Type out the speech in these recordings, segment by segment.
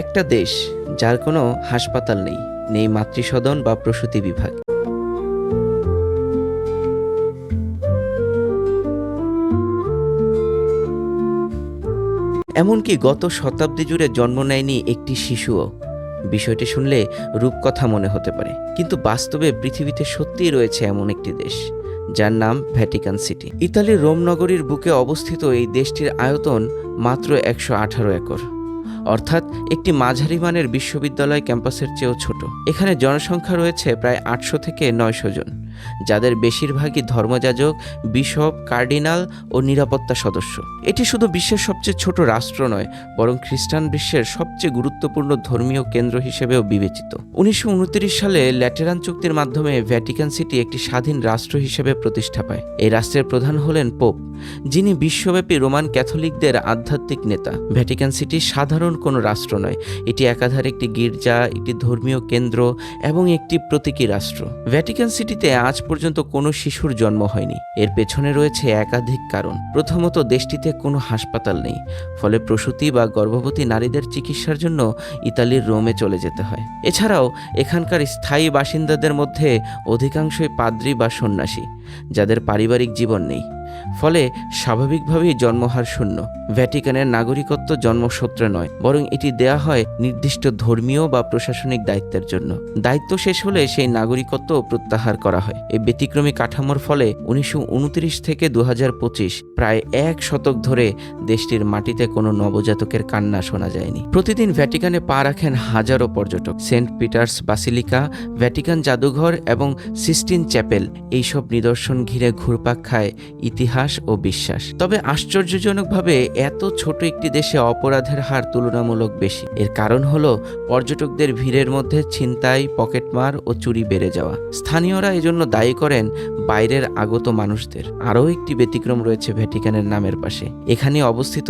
একটা দেশ যার কোনো হাসপাতাল নেই নেই মাতৃসদন বা প্রসূতি বিভাগ। এমনকি গত শতাব্দী জুড়ে জন্ম নেয়নি একটি শিশুও। বিষয়টি শুনলে রূপকথা মনে হতে পারে, কিন্তু বাস্তবে পৃথিবীতে সত্যিই রয়েছে এমন একটি দেশ, যার নাম ভ্যাটিকান সিটি। ইতালির রোম নগরীর বুকে অবস্থিত এই দেশটির আয়তন মাত্র একশো আঠারো একর। অর্থাৎ একটি মাঝারি মানের বিশ্ববিদ্যালয় ক্যাম্পাসের চেয়েও ছোট। এখানে জনসংখ্যা রয়েছে প্রায় আটশো থেকে নয়শো জন। যাদের বেশিরভাগই ধর্মযাজক, বিশপ, কার্ডিনাল ও নিরাপত্তা সদস্য। এটি শুধু বিশ্বের সবচেয়ে ছোট রাষ্ট্র নয়, বরং খ্রিস্টান বিশ্বের সবচেয়ে গুরুত্বপূর্ণ ধর্মীয় কেন্দ্র হিসেবেও বিবেচিত। উনিশশো সালে ল্যাটেরান চুক্তির মাধ্যমে ভ্যাটিকান সিটি একটি স্বাধীন রাষ্ট্র হিসেবে প্রতিষ্ঠা পায়। এই রাষ্ট্রের প্রধান হলেন পোপ, যিনি বিশ্বব্যাপী রোমান ক্যাথলিকদের আধ্যাত্মিক নেতা। ভ্যাটিকান সিটি সাধারণ কোনো রাষ্ট্র নয়, এটি একাধারে একটি গির্জা, একটি ধর্মীয় কেন্দ্র এবং একটি প্রতীকী রাষ্ট্র। ভ্যাটিকান সিটিতে আজ পর্যন্ত কোনো শিশুর জন্ম হয়নি। এর পেছনে রয়েছে একাধিক কারণ। প্রথমত, দেশটিতে কোনো হাসপাতাল নেই। ফলে প্রসূতি বা গর্ভবতী নারীদের চিকিৎসার জন্য ইতালির রোমে চলে যেতে হয়। এছাড়াও, এখানকার স্থায়ী বাসিন্দাদের মধ্যে অধিকাংশই পাদ্রী বা সন্ন্যাসী, যাদের পারিবারিক জীবন নেই। ফলে, স্বাভাবিকভাবেই জন্মহার শূন্য। ভ্যাটিকানের নাগরিকত্ব জন্মসূত্রে নয়, বরং এটি দেয়া হয় নির্দিষ্ট ধর্মীয় বা প্রশাসনিক দায়িত্বের জন্য। দায়িত্ব শেষ হলে সেই নাগরিকত্ব প্রত্যাহার করা হয়। এই ব্যতিক্রমী কাঠামোর ফলে উনিশশো উনত্রিশ থেকে দুহাজার পঁচিশ, প্রায় এক শতক ধরে দেশটির মাটিতে কোনো নবজাতকের কান্না শোনা যায়নি। প্রতিদিন ভ্যাটিকানে পা রাখেন হাজারো পর্যটক। সেন্ট পিটার্স বাসিলিকা, ভ্যাটিকান জাদুঘর এবং সিস্টিন চ্যাপেল এইসব নিদর্শন ঘিরে ঘুরপাক খায় ইতিহাস ও বিশ্বাস। তবে আশ্চর্যজনকভাবে এত ছোট একটি দেশে অপরাধের হার তুলনামূলক বেশি। এর কারণ হলো, পর্যটকদের ভিড়ের মধ্যে ছিনতাই, পকেটমার ও চুরি বেড়ে যাওয়া। স্থানীয়রা এজন্য দায়ী করেন বাইরের আগত মানুষদের। আরও একটি ব্যতিক্রম রয়েছে ভ্যাটিকানের নামের পাশে। এখানে অবস্থিত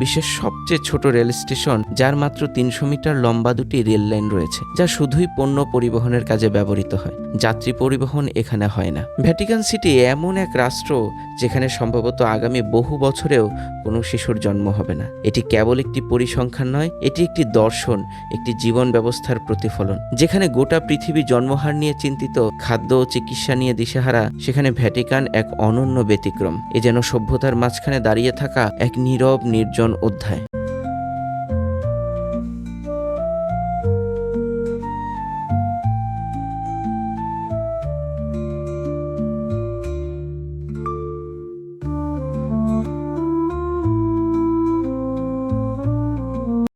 বিশ্বের সবচেয়ে ছোট রেল স্টেশন, যার মাত্র তিনশো মিটার লম্বা দুটি রেল লাইন রয়েছে, যা শুধুই পণ্য পরিবহনের কাজে ব্যবহৃত হয়। যাত্রী পরিবহন এখানে হয় না। ভ্যাটিকান সিটি এমন এক রাষ্ট্র, যেখানে সম্ভবত আগামী বহু বছরেও কোনো শিশুর জন্ম হবে না। এটি কেবল একটি পরিসংখ্যান নয়, এটি একটি দর্শন, একটি জীবন ব্যবস্থার প্রতিফলন। যেখানে গোটা পৃথিবী জন্মহার নিয়ে চিন্তিত, খাদ্য ও চিকিৎসা নিয়ে দিশেহারা, সেখানে ভ্যাটিকান এক অনন্য ব্যতিক্রম। এ যেন সভ্যতার মাঝখানে দাঁড়িয়ে থাকা এক নীরব, নির্জন অধ্যায়।